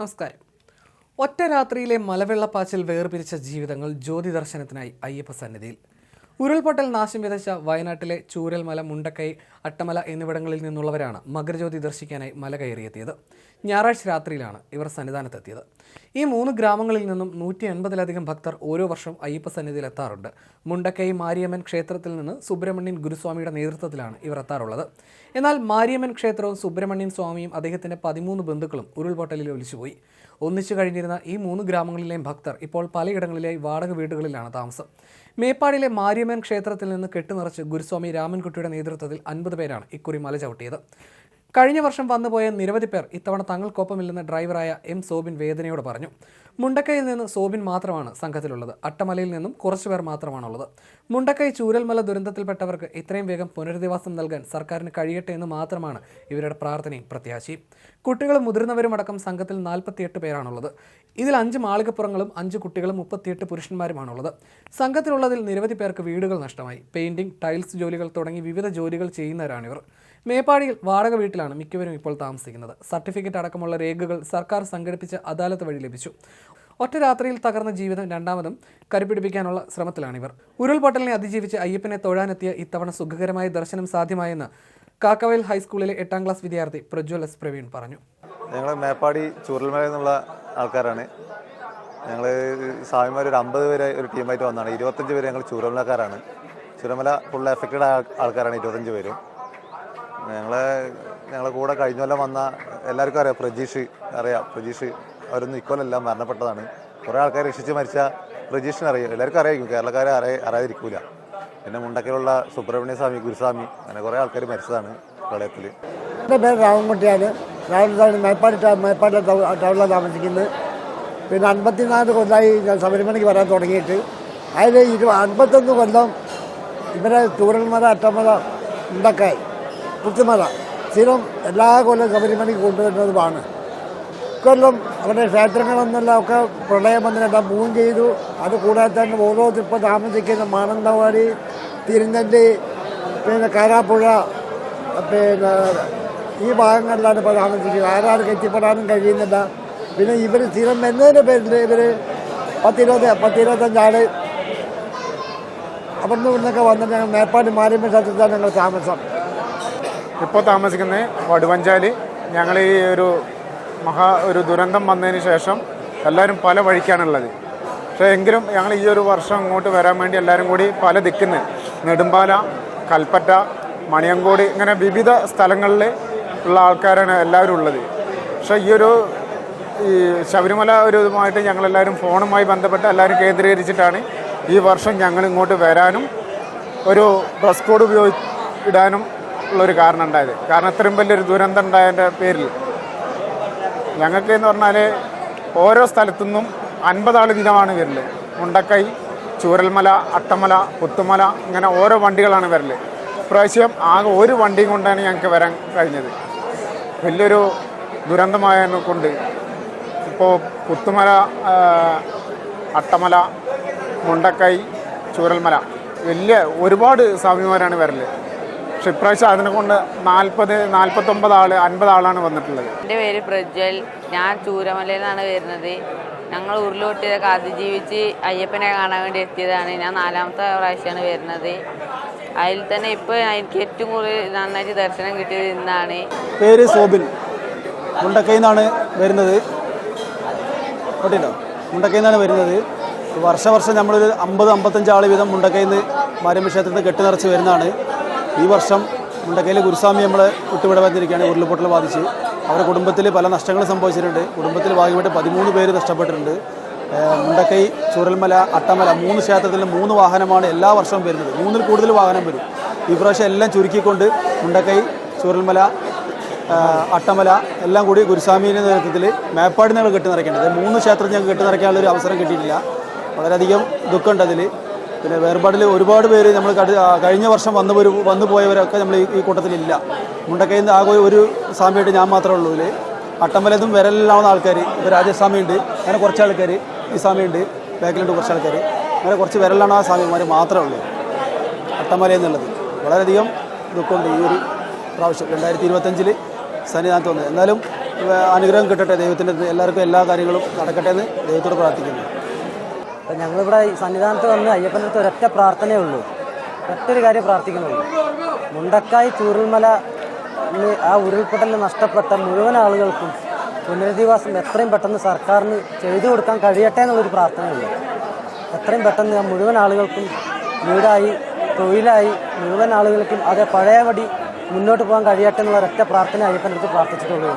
നമസ്കാരം. ഒറ്റ രാത്രിയിലെ മലവെള്ളപ്പാച്ചിൽ വേർപിരിച്ച ജീവിതങ്ങൾ ജ്യോതി ദർശനത്തിനായി അയ്യപ്പ സന്നിധിയിൽ ഉരുൾപൊട്ടൽ നാശം വിതച്ച വയനാട്ടിലെ ചൂരൽമല മുണ്ടക്കൈ അട്ടമല എന്നിവിടങ്ങളിൽ നിന്നുള്ളവരാണ് മകരജ്യോതി ദർശിക്കാനായി മല കയറിയെത്തിയത്. ഞായറാഴ്ച രാത്രിയിലാണ് ഇവർ സന്നിധാനത്തെത്തിയത്. ഈ മൂന്ന് ഗ്രാമങ്ങളിൽ നിന്നും നൂറ്റി എൺപതിലധികം ഭക്തർ ഓരോ വർഷം അയ്യപ്പ സന്നിധിയിൽ എത്താറുണ്ട് മുണ്ടക്കൈ മാരിയമ്മൻ ക്ഷേത്രത്തിൽ നിന്ന് സുബ്രഹ്മണ്യൻ ഗുരുസ്വാമിയുടെ നേതൃത്വത്തിലാണ് ഇവർ എത്താറുള്ളത്. എന്നാൽ മാരിയമ്മൻ ക്ഷേത്രവും സുബ്രഹ്മണ്യൻ സ്വാമിയും അദ്ദേഹത്തിന്റെ പതിമൂന്ന് ബന്ധുക്കളും ഉരുൾപൊട്ടലിൽ ഒലിച്ചുപോയി. ഒന്നിച്ചു കഴിഞ്ഞിരുന്ന ഈ മൂന്ന് ഗ്രാമങ്ങളിലെയും ഭക്തർ ഇപ്പോൾ പലയിടങ്ങളിലായി വാടക വീടുകളിലാണ് താമസം. മേപ്പാടിലെ മാരിയമ്മൻ ക്ഷേത്രത്തിൽ നിന്ന് കെട്ടുനിറച്ച് ഗുരുസ്വാമി രാമൻകുട്ടിയുടെ നേതൃത്വത്തിൽ അൻപത് പേരാണ് ഇക്കുറി മല ചവിട്ടിയത്. കഴിഞ്ഞ വർഷം വന്നുപോയ നിരവധി പേർ ഇത്തവണ തങ്ങൾക്കൊപ്പമില്ലെന്ന് ഡ്രൈവറായ എം സോബിൻ വേദനയോട് പറഞ്ഞു. മുണ്ടക്കയിൽ നിന്ന് സോബിൻ മാത്രമാണ് സംഘത്തിലുള്ളത്. അട്ടമലയിൽ നിന്നും കുറച്ചുപേർ മാത്രമാണുള്ളത്. മുണ്ടക്കൈ ചൂരൽമല ദുരന്തത്തിൽപ്പെട്ടവർക്ക് ഇത്രയും വേഗം പുനരധിവാസം നൽകാൻ സർക്കാരിന് കഴിയട്ടെ എന്ന് മാത്രമാണ് ഇവരുടെ പ്രാർത്ഥനയും പ്രത്യാശയും. കുട്ടികളും മുതിർന്നവരും അടക്കം സംഘത്തിൽ നാൽപ്പത്തിയെട്ട് പേരാണുള്ളത്. ഇതിൽ അഞ്ച് മാളികപ്പുറങ്ങളും അഞ്ച് കുട്ടികളും മുപ്പത്തിയെട്ട് പുരുഷന്മാരുമാണുള്ളത്. സംഘത്തിലുള്ളതിൽ നിരവധി പേർക്ക് വീടുകൾ നഷ്ടമായി. പെയിന്റിംഗ് ടൈൽസ് ജോലികൾ തുടങ്ങി വിവിധ ജോലികൾ ചെയ്യുന്നവരാണിവർ. മേപ്പാടിയിൽ വാടക വീട്ടിലാണ് മിക്കവരും ഇപ്പോൾ താമസിക്കുന്നത്. സർട്ടിഫിക്കറ്റ് അടക്കമുള്ള രേഖകൾ സർക്കാർ സംഘടിപ്പിച്ച അദാലത്ത് വഴി ലഭിച്ചു. ഒറ്റ രാത്രിയിൽ തകർന്ന ജീവിതം രണ്ടാമതും കരുപിടിപ്പിക്കാനുള്ള ശ്രമത്തിലാണിവർ. ഉരുൾപൊട്ടലിനെ അതിജീവിച്ച് അയ്യപ്പനെ തൊഴാനെത്തിയ ഇത്തവണ സുഖകരമായ ദർശനം സാധ്യമായെന്ന് കാക്കവയൽ ഹൈസ്കൂളിലെ എട്ടാം ക്ലാസ് വിദ്യാർത്ഥി പ്രജ്വൽ എസ്. പ്രവീൺ പറഞ്ഞു. ഞങ്ങൾ മേപ്പാടി ചൂരൽമല എന്നുള്ള ആൾക്കാരാണ്. ഞങ്ങൾ സ്വാമിമാർ ഒരു അമ്പത് പേരെ ഒരു ടീമായിട്ട് വന്നതാണ്. ഇരുപത്തഞ്ച് പേര് ഞങ്ങൾ ചൂരമലക്കാരാണ് ചുരമല ഫുൾ എഫക്റ്റഡ് ആൾക്കാരാണ് ഇരുപത്തഞ്ച് പേരും. ഞങ്ങളെ ഞങ്ങളെ കൂടെ കഴിഞ്ഞ കൊല്ലം വന്ന എല്ലാവർക്കും അറിയാം പ്രജീഷ് അറിയാം. പ്രജീഷ് അവരൊന്നും ഇക്കൊല്ലല്ല മരണപ്പെട്ടതാണ്. കുറേ ആൾക്കാർ രക്ഷിച്ച് മരിച്ച പ്രജീഷിനെ അറിയാം. എല്ലാവർക്കും അറിയായിരിക്കും കേരളക്കാരെ അറിയ അറിയാതിരിക്കൂല. പിന്നെ മുണ്ടക്കലുള്ള സുബ്രഹ്മണ്യ സ്വാമി ഗുരുസ്വാമി അങ്ങനെ കുറേ ആൾക്കാർ മരിച്ചതാണ് പ്രളയത്തിൽ എന്റെ പേര് രാമൻകുട്ടിയാണ് രാവിലെ മേപ്പാടി മേപ്പാടി ടൗണിലാണ് താമസിക്കുന്നത്. പിന്നെ അൻപത്തിനാല് കൊല്ലമായി ഞാൻ ശബരിമലയ്ക്ക് വരാൻ തുടങ്ങിയിട്ട്. അതിൽ ഇരു അൻപത്തൊന്ന് കൊല്ലം ഇവരെ ചൂരൽമല അട്ടമല ഉണ്ടക്കായി. പുത്തുമല സ്ഥിരം എല്ലാ കൊല്ലം ശബരിമലയ്ക്ക് കൊണ്ടുവരുന്നതുമാണ് ഇക്കൊല്ലം അവിടെ ക്ഷേത്രങ്ങളെന്നെല്ലാം ഒക്കെ പ്രളയം വന്നിട്ടെല്ലാം മൂവ് ചെയ്തു. അത് കൂടാതെ തന്നെ ഓരോ ഇപ്പോൾ താമസിക്കുന്ന മാനന്തവാടി തിരുനെല്ലി പിന്നെ കാരാപ്പുഴ പിന്നെ ഈ ഭാഗങ്ങളിലാണ് ഇപ്പോൾ താമസിക്കുന്നത്. ആരാർക്ക് എത്തിപ്പെടാനും കഴിയുന്നില്ല. പിന്നെ ഇവർ സ്ഥിരം എന്നതിന്റെ പേരിൽ ഇവർ പത്തിരുപത് പത്തിരുപത്തഞ്ചാൾ അവിടുന്ന് ഇവിടുന്നൊക്കെ വന്നിട്ട് ഞങ്ങൾ മേപ്പാടി മാലിന്യ ക്ഷേത്രത്തിലാണ് ഞങ്ങൾ താമസം. ഇപ്പോൾ താമസിക്കുന്നത് വടുവഞ്ചാലി. ഞങ്ങൾ ഈ ഒരു മഹാ ഒരു ദുരന്തം വന്നതിന് ശേഷം എല്ലാവരും പല വഴിക്കാണുള്ളത്. പക്ഷേ എങ്കിലും ഞങ്ങൾ ഈ ഒരു വർഷം ഇങ്ങോട്ട് വരാൻ വേണ്ടി എല്ലാവരും കൂടി പല ദിക്കുന്ന നെടുമ്പാല കൽപ്പറ്റ മണിയങ്കോട് ഇങ്ങനെ വിവിധ സ്ഥലങ്ങളിൽ ഉള്ള ആൾക്കാരാണ് എല്ലാവരും ഉള്ളത്. പക്ഷേ ഈ ഒരു ഈ ശബരിമല ഒരു ഇതുമായിട്ട് ഞങ്ങളെല്ലാവരും ഫോണുമായി ബന്ധപ്പെട്ട് എല്ലാവരും കേന്ദ്രീകരിച്ചിട്ടാണ് ഈ വർഷം ഞങ്ങൾ ഇങ്ങോട്ട് വരാനും ഒരു ഡ്രസ് കോഡ് ഉപയോഗി ഇടാനും ഉള്ളൊരു കാരണം ഉണ്ടായത്. കാരണം ഇത്രയും വലിയൊരു ദുരന്തം ഉണ്ടായതിന്റെ പേരിൽ. ഞങ്ങൾക്ക് എന്ന് പറഞ്ഞാൽ ഓരോ സ്ഥലത്തു നിന്നും അൻപതാൾ വീതമാണ് വരൽ മുണ്ടക്കൈ ചൂരൽമല അട്ടമല പുത്തുമല ഇങ്ങനെ ഓരോ വണ്ടികളാണ് വരൽ ഇപ്രാവശ്യം ആകെ ഒരു വണ്ടി കൊണ്ടാണ് ഞങ്ങൾക്ക് വരാൻ കഴിഞ്ഞത്. വലിയൊരു ദുരന്തമായതിനെ കൊണ്ട് ഇപ്പോൾ പുത്തുമല അട്ടമല മുണ്ടക്കൈ ചൂരൽമല വലിയ ഒരുപാട് സ്വാമിമാരാണ് വരൽ. പക്ഷെ ഇപ്രാവശ്യം അതിനെ കൊണ്ട് നാൽപ്പത് നാൽപ്പത്തൊമ്പത് ആൾ അൻപത് ആളാണ് വന്നിട്ടുള്ളത്. എന്റെ പേര് പ്രജ്വൽ. ഞാൻ ചൂരമലയിൽ നിന്നാണ് വരുന്നത്. ഞങ്ങൾ ഉരുളൊട്ടിയതൊക്കെ അതിജീവിച്ച് അയ്യപ്പനെ കാണാൻ വേണ്ടി എത്തിയതാണ്. ഞാൻ നാലാമത്തെ പ്രാവശ്യമാണ് വരുന്നത്. അതിൽ തന്നെ ഇപ്പോൾ എനിക്ക് ഏറ്റവും കൂടുതൽ നന്നായിട്ട് ദർശനം കിട്ടിയത് ഇന്നാണ്. പേര് സോബിൻ. മുണ്ടക്കയിൽ നിന്നാണ് വരുന്നത്. കേട്ടോ മുണ്ടക്കയിൽ നിന്നാണ് വരുന്നത്. വർഷവർഷം നമ്മളൊരു അമ്പത് അമ്പത്തഞ്ച് ആൾ വീതം മുണ്ടക്കയിൽ നിന്ന് മാരമ്പ ക്ഷേത്രത്തിൽ നിന്ന് കെട്ടി നിറച്ച് വരുന്നതാണ്. ഈ വർഷം മുണ്ടക്കയിലെ ഗുരുസ്വാമി നമ്മൾ വിട്ടുവിട വന്നിരിക്കുകയാണ് ഉരുളപൊട്ടൽ ബാധിച്ച്. അവരുടെ കുടുംബത്തിൽ പല നഷ്ടങ്ങൾ സംഭവിച്ചിട്ടുണ്ട്. കുടുംബത്തിൽ ഭാഗ്യമായിട്ട് പതിമൂന്ന് പേര് നഷ്ടപ്പെട്ടിട്ടുണ്ട്. മുണ്ടക്കൈ ചുരൽമല അട്ടമല മൂന്ന് ക്ഷേത്രത്തിൽ മൂന്ന് വാഹനമാണ് എല്ലാ വർഷവും വരുന്നത്. മൂന്നിൽ കൂടുതൽ വാഹനം വരും. ഈ പ്രാവശ്യം എല്ലാം ചുരുക്കിക്കൊണ്ട് മുണ്ടക്കൈ ചുരൽമല അട്ടമല എല്ലാം കൂടി ഗുരുസ്വാമിയുടെ നേതൃത്വത്തിൽ മേപ്പാടി ഞങ്ങൾ കെട്ടി നിറയ്ക്കേണ്ടത്. മൂന്ന് ക്ഷേത്രം ഞങ്ങൾക്ക് കെട്ടി നിറയ്ക്കാനുള്ളൊരു അവസരം കിട്ടിയിട്ടില്ല. വളരെയധികം ദുഃഖമുണ്ട് അതിൽ പിന്നെ വേർപാടിൽ ഒരുപാട് പേര് നമ്മൾ കഴിഞ്ഞ വർഷം വന്നു പോരു വന്നു പോയവരൊക്കെ നമ്മൾ ഈ ഈ കൂട്ടത്തിലില്ല. മുണ്ടക്കയിൽ നിന്ന് ആകെ ഒരു സ്വാമിയായിട്ട് ഞാൻ മാത്രമേ ഉള്ളൂ ഇതിൽ അട്ടമ്പലത്തും വിരലിലാവുന്ന ആൾക്കാർ ഇപ്പോൾ രാജസ്വാമി ഉണ്ട് അങ്ങനെ കുറച്ച് ആൾക്കാർ ഈ സ്വാമി ഉണ്ട് ബാക്കിലുണ്ട് കുറച്ച് ആൾക്കാർ അങ്ങനെ കുറച്ച് വിരലാണ് ആ സ്വാമിമാർ മാത്രമേ ഉള്ളൂ. അട്ടമ്പല എന്നുള്ളത്. വളരെയധികം ദുഃഖമുണ്ട് ഈ ഒരു പ്രാവശ്യം. രണ്ടായിരത്തി ഇരുപത്തഞ്ചിൽ സന്നിധാനത്ത് വന്നത്. എന്നാലും അനുഗ്രഹം കിട്ടട്ടെ ദൈവത്തിന്റെ എല്ലാവർക്കും എല്ലാ കാര്യങ്ങളും നടക്കട്ടെ എന്ന് ദൈവത്തോട് പ്രാർത്ഥിക്കുന്നു. അപ്പം ഞങ്ങളിവിടെ സന്നിധാനത്ത് വന്ന് അയ്യപ്പന്റെ അടുത്ത് ഒരൊറ്റ പ്രാർത്ഥനയേ ഉള്ളൂ ഒറ്റൊരു കാര്യം പ്രാർത്ഥിക്കുന്നുള്ളൂ. മുണ്ടക്കായ് ചൂരൽമല ആ ഉരുൾപൊട്ടലിൽ നഷ്ടപ്പെട്ട മുഴുവൻ ആളുകൾക്കും പുനരധിവാസം എത്രയും പെട്ടെന്ന് സർക്കാരിന് ചെയ്തു കൊടുക്കാൻ കഴിയട്ടെ എന്നുള്ളൊരു പ്രാർത്ഥനയുള്ളൂ. എത്രയും പെട്ടെന്ന് ആ മുഴുവൻ ആളുകൾക്കും വീടായി തൊഴിലായി മുഴുവൻ ആളുകൾക്കും അതേ പഴയപടി മുന്നോട്ട് പോകാൻ കഴിയട്ടെ എന്നുള്ള ഒരൊറ്റ പ്രാർത്ഥന അയ്യപ്പന്റെ അടുത്ത് പ്രാർത്ഥിച്ചിട്ടുള്ളൂ.